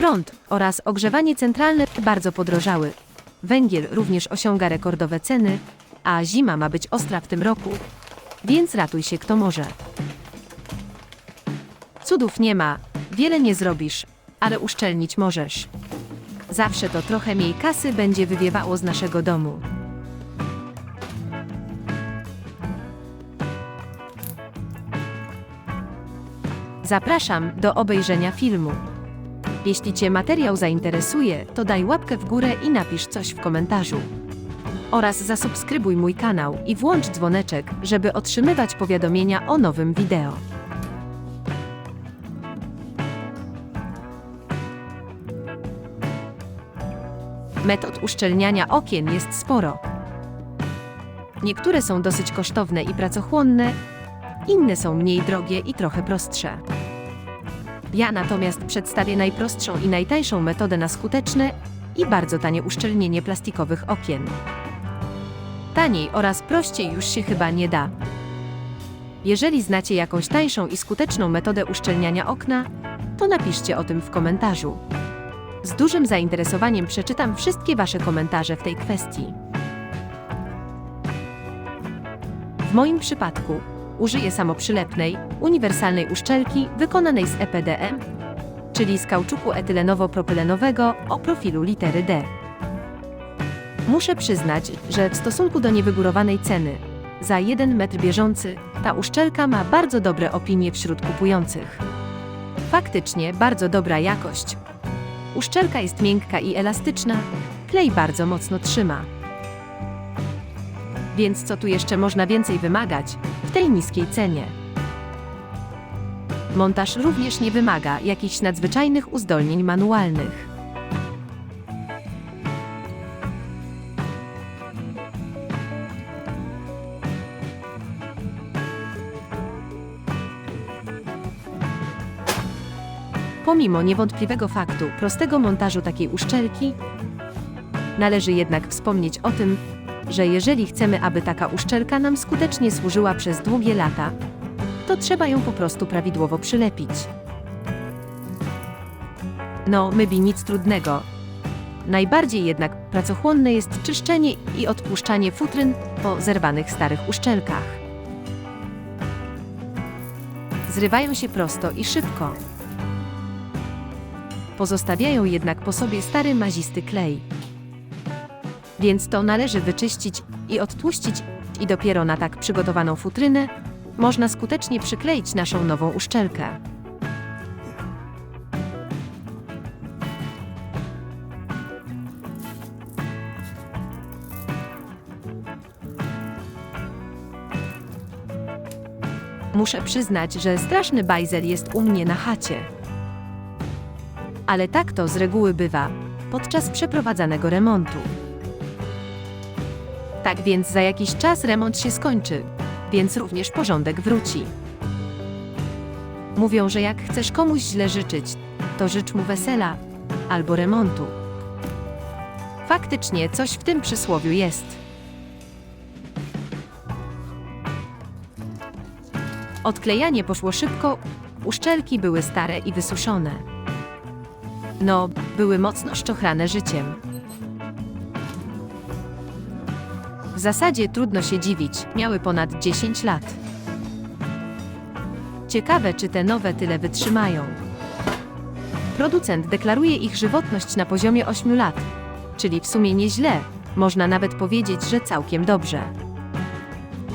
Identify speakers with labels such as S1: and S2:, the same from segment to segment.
S1: Prąd oraz ogrzewanie centralne bardzo podrożały. Węgiel również osiąga rekordowe ceny, a zima ma być ostra w tym roku, więc ratuj się kto może. Cudów nie ma, wiele nie zrobisz, ale uszczelnić możesz. Zawsze to trochę mniej kasy będzie wywiewało z naszego domu. Zapraszam do obejrzenia filmu. Jeśli Cię materiał zainteresuje, to daj łapkę w górę i napisz coś w komentarzu. Oraz zasubskrybuj mój kanał i włącz dzwoneczek, żeby otrzymywać powiadomienia o nowym wideo. Metod uszczelniania okien jest sporo. Niektóre są dosyć kosztowne i pracochłonne, inne są mniej drogie i trochę prostsze. Ja natomiast przedstawię najprostszą i najtańszą metodę na skuteczne i bardzo tanie uszczelnienie plastikowych okien. Taniej oraz prościej już się chyba nie da. Jeżeli znacie jakąś tańszą i skuteczną metodę uszczelniania okna, to napiszcie o tym w komentarzu. Z dużym zainteresowaniem przeczytam wszystkie Wasze komentarze w tej kwestii. W moim przypadku użyję samoprzylepnej, uniwersalnej uszczelki wykonanej z EPDM, czyli z kauczuku etylenowo-propylenowego o profilu litery D. Muszę przyznać, że w stosunku do niewygórowanej ceny, za 1 metr bieżący, ta uszczelka ma bardzo dobre opinie wśród kupujących. Faktycznie bardzo dobra jakość. Uszczelka jest miękka i elastyczna, klej bardzo mocno trzyma. Więc co tu jeszcze można więcej wymagać w tej niskiej cenie? Montaż również nie wymaga jakichś nadzwyczajnych uzdolnień manualnych. Pomimo niewątpliwego faktu prostego montażu takiej uszczelki, należy jednak wspomnieć o tym, że jeżeli chcemy, aby taka uszczelka nam skutecznie służyła przez długie lata, to trzeba ją po prostu prawidłowo przylepić. No, mybi nic trudnego. Najbardziej jednak pracochłonne jest czyszczenie i odpuszczanie futryn po zerwanych starych uszczelkach. Zrywają się prosto i szybko. Pozostawiają jednak po sobie stary mazisty klej więc to należy wyczyścić i odtłuścić i dopiero na tak przygotowaną futrynę można skutecznie przykleić naszą nową uszczelkę. Muszę przyznać, że straszny bajzel jest u mnie na chacie. Ale tak to z reguły bywa podczas przeprowadzanego remontu. Tak więc za jakiś czas remont się skończy, więc również porządek wróci. Mówią, że jak chcesz komuś źle życzyć, to życz mu wesela albo remontu. Faktycznie coś w tym przysłowiu jest. Odklejanie poszło szybko, uszczelki były stare i wysuszone. No, były mocno szczochrane życiem. W zasadzie trudno się dziwić, miały ponad 10 lat. Ciekawe, czy te nowe tyle wytrzymają. Producent deklaruje ich żywotność na poziomie 8 lat, czyli w sumie nieźle, można nawet powiedzieć, że całkiem dobrze.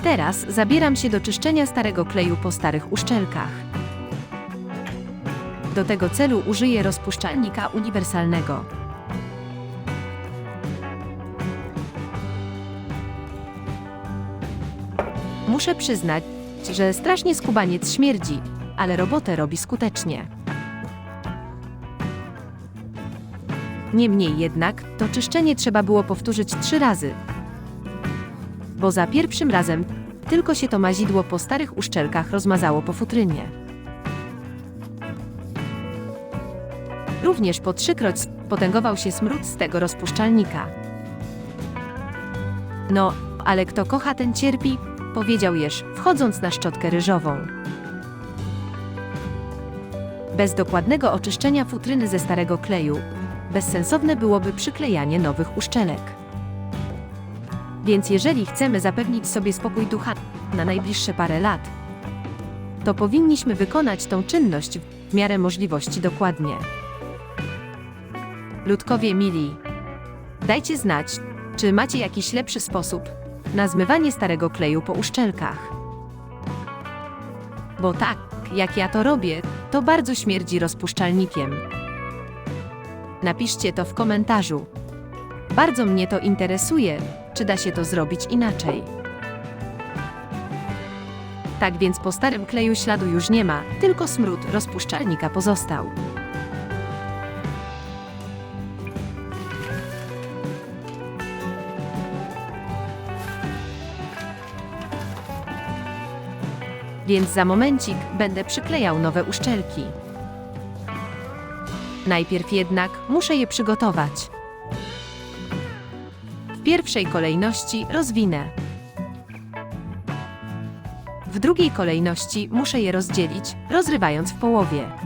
S1: Teraz zabieram się do czyszczenia starego kleju po starych uszczelkach. Do tego celu użyję rozpuszczalnika uniwersalnego. Muszę przyznać, że strasznie skubaniec śmierdzi, ale robotę robi skutecznie. Niemniej jednak, to czyszczenie trzeba było powtórzyć trzy razy. Bo za pierwszym razem tylko się to mazidło po starych uszczelkach rozmazało po futrynie. Również po trzykroć potęgował się smród z tego rozpuszczalnika. No, ale kto kocha, ten cierpi, powiedział Jerz, wchodząc na szczotkę ryżową. Bez dokładnego oczyszczenia futryny ze starego kleju, bezsensowne byłoby przyklejanie nowych uszczelek. Więc jeżeli chcemy zapewnić sobie spokój ducha na najbliższe parę lat, to powinniśmy wykonać tą czynność w miarę możliwości dokładnie. Ludkowie mili, dajcie znać, czy macie jakiś lepszy sposób na zmywanie starego kleju po uszczelkach. Bo tak, jak ja to robię, to bardzo śmierdzi rozpuszczalnikiem. Napiszcie to w komentarzu. Bardzo mnie to interesuje, czy da się to zrobić inaczej. Tak więc po starym kleju śladu już nie ma, tylko smród rozpuszczalnika pozostał. Więc za momencik będę przyklejał nowe uszczelki. Najpierw jednak muszę je przygotować. W pierwszej kolejności rozwinę. W drugiej kolejności muszę je rozdzielić, rozrywając w połowie.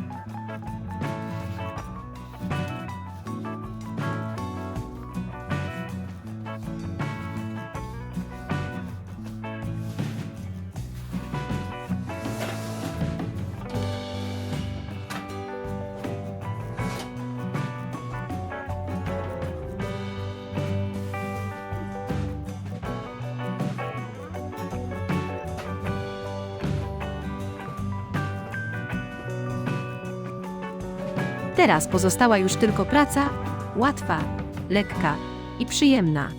S1: Teraz pozostała już tylko praca, łatwa, lekka i przyjemna.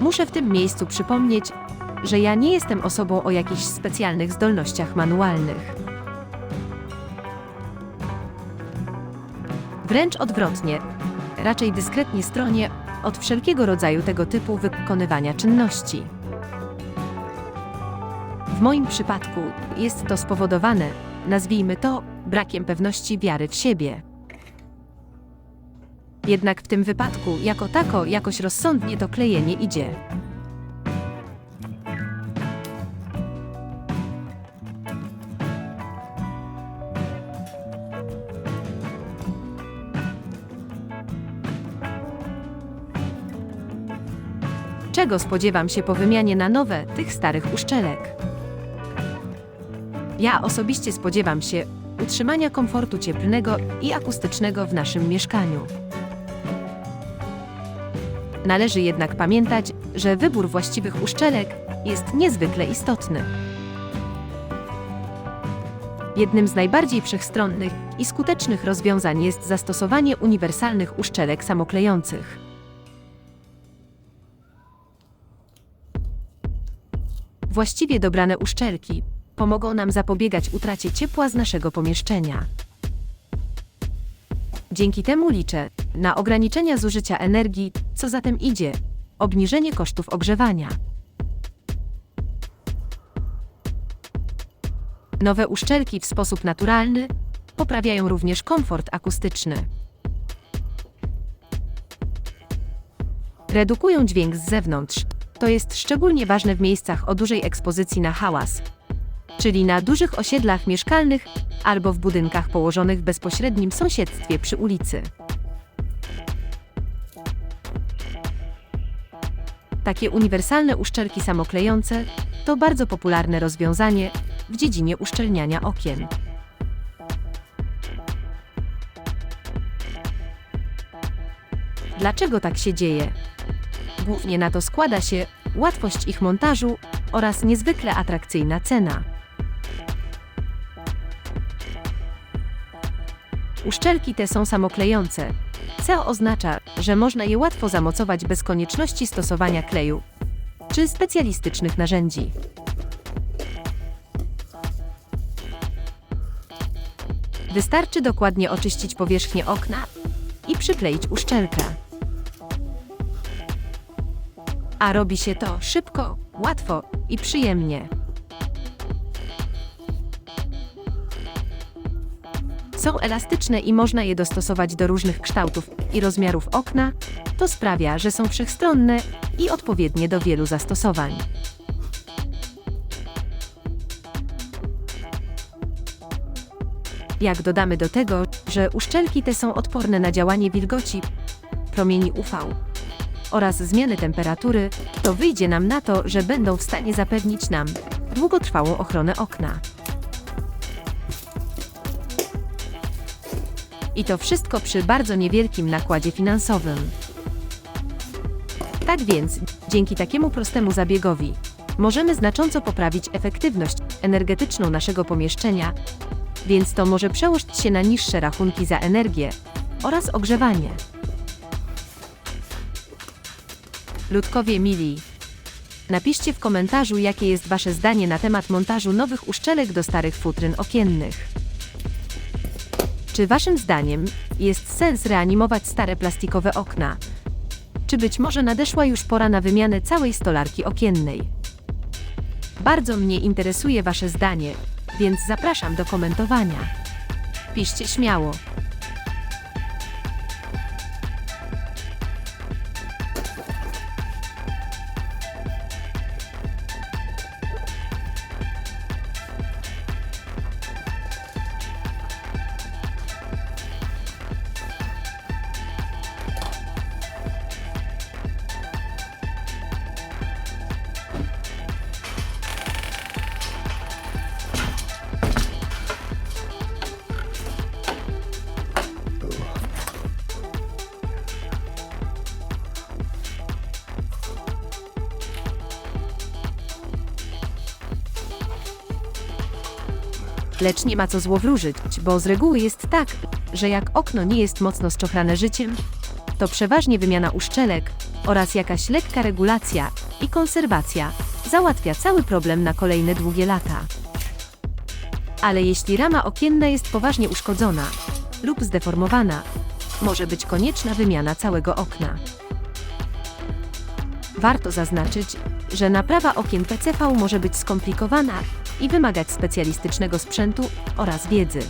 S1: Muszę w tym miejscu przypomnieć, że ja nie jestem osobą o jakichś specjalnych zdolnościach manualnych. Wręcz odwrotnie, raczej dyskretnie stronię od wszelkiego rodzaju tego typu wykonywania czynności. W moim przypadku jest to spowodowane, nazwijmy to, brakiem pewności wiary w siebie. Jednak w tym wypadku, jako tako, jakoś rozsądnie to klejenie idzie. Czego spodziewam się po wymianie na nowe tych starych uszczelek? Ja osobiście spodziewam się utrzymania komfortu cieplnego i akustycznego w naszym mieszkaniu. Należy jednak pamiętać, że wybór właściwych uszczelek jest niezwykle istotny. Jednym z najbardziej wszechstronnych i skutecznych rozwiązań jest zastosowanie uniwersalnych uszczelek samoklejących. Właściwie dobrane uszczelki pomogą nam zapobiegać utracie ciepła z naszego pomieszczenia. Dzięki temu liczę na ograniczenia zużycia energii, co za tym idzie obniżenie kosztów ogrzewania. Nowe uszczelki w sposób naturalny poprawiają również komfort akustyczny. Redukują dźwięk z zewnątrz. To jest szczególnie ważne w miejscach o dużej ekspozycji na hałas, czyli na dużych osiedlach mieszkalnych albo w budynkach położonych w bezpośrednim sąsiedztwie przy ulicy. Takie uniwersalne uszczelki samoklejące to bardzo popularne rozwiązanie w dziedzinie uszczelniania okien. Dlaczego tak się dzieje? Głównie na to składa się łatwość ich montażu oraz niezwykle atrakcyjna cena. Uszczelki te są samoklejące, co oznacza, że można je łatwo zamocować bez konieczności stosowania kleju czy specjalistycznych narzędzi. Wystarczy dokładnie oczyścić powierzchnię okna i przykleić uszczelkę. A robi się to szybko, łatwo i przyjemnie. Są elastyczne i można je dostosować do różnych kształtów i rozmiarów okna. To sprawia, że są wszechstronne i odpowiednie do wielu zastosowań. Jak dodamy do tego, że uszczelki te są odporne na działanie wilgoci, promieni UV oraz zmiany temperatury, to wyjdzie nam na to, że będą w stanie zapewnić nam długotrwałą ochronę okna. I to wszystko przy bardzo niewielkim nakładzie finansowym. Tak więc, dzięki takiemu prostemu zabiegowi, możemy znacząco poprawić efektywność energetyczną naszego pomieszczenia, więc to może przełożyć się na niższe rachunki za energię oraz ogrzewanie. Ludkowie mili, napiszcie w komentarzu, jakie jest Wasze zdanie na temat montażu nowych uszczelek do starych futryn okiennych. Czy Waszym zdaniem jest sens reanimować stare plastikowe okna? Czy być może nadeszła już pora na wymianę całej stolarki okiennej? Bardzo mnie interesuje Wasze zdanie, więc zapraszam do komentowania. Piszcie śmiało. Lecz nie ma co złowróżyć, bo z reguły jest tak, że jak okno nie jest mocno szczochrane życiem, to przeważnie wymiana uszczelek oraz jakaś lekka regulacja i konserwacja załatwia cały problem na kolejne długie lata. Ale jeśli rama okienna jest poważnie uszkodzona lub zdeformowana, może być konieczna wymiana całego okna. Warto zaznaczyć, że naprawa okien PCV może być skomplikowana i wymagać specjalistycznego sprzętu oraz wiedzy.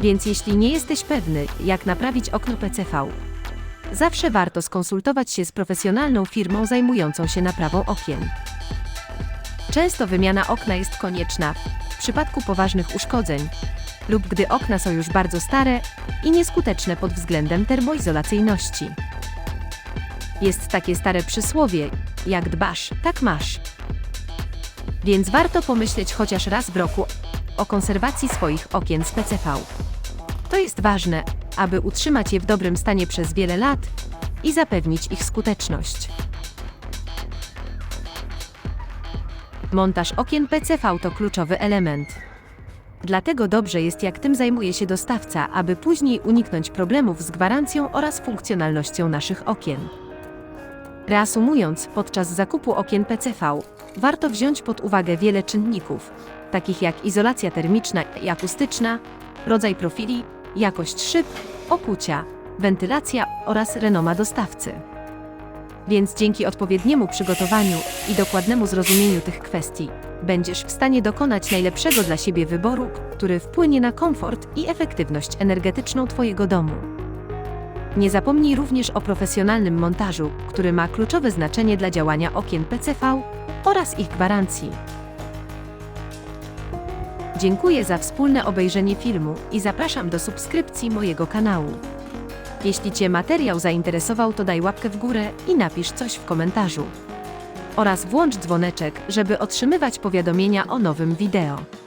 S1: Więc jeśli nie jesteś pewny, jak naprawić okno PCV, zawsze warto skonsultować się z profesjonalną firmą zajmującą się naprawą okien. Często wymiana okna jest konieczna w przypadku poważnych uszkodzeń lub gdy okna są już bardzo stare i nieskuteczne pod względem termoizolacyjności. Jest takie stare przysłowie: jak dbasz, tak masz. Więc warto pomyśleć chociaż raz w roku o konserwacji swoich okien z PCV. To jest ważne, aby utrzymać je w dobrym stanie przez wiele lat i zapewnić ich skuteczność. Montaż okien PCV to kluczowy element. Dlatego dobrze jest, jak tym zajmuje się dostawca, aby później uniknąć problemów z gwarancją oraz funkcjonalnością naszych okien. Reasumując, podczas zakupu okien PCV warto wziąć pod uwagę wiele czynników, takich jak izolacja termiczna i akustyczna, rodzaj profili, jakość szyb, okucia, wentylacja oraz renoma dostawcy. Więc dzięki odpowiedniemu przygotowaniu i dokładnemu zrozumieniu tych kwestii, będziesz w stanie dokonać najlepszego dla siebie wyboru, który wpłynie na komfort i efektywność energetyczną Twojego domu. Nie zapomnij również o profesjonalnym montażu, który ma kluczowe znaczenie dla działania okien PCV oraz ich gwarancji. Dziękuję za wspólne obejrzenie filmu i zapraszam do subskrypcji mojego kanału. Jeśli Cię materiał zainteresował, to daj łapkę w górę i napisz coś w komentarzu. Oraz włącz dzwoneczek, żeby otrzymywać powiadomienia o nowym wideo.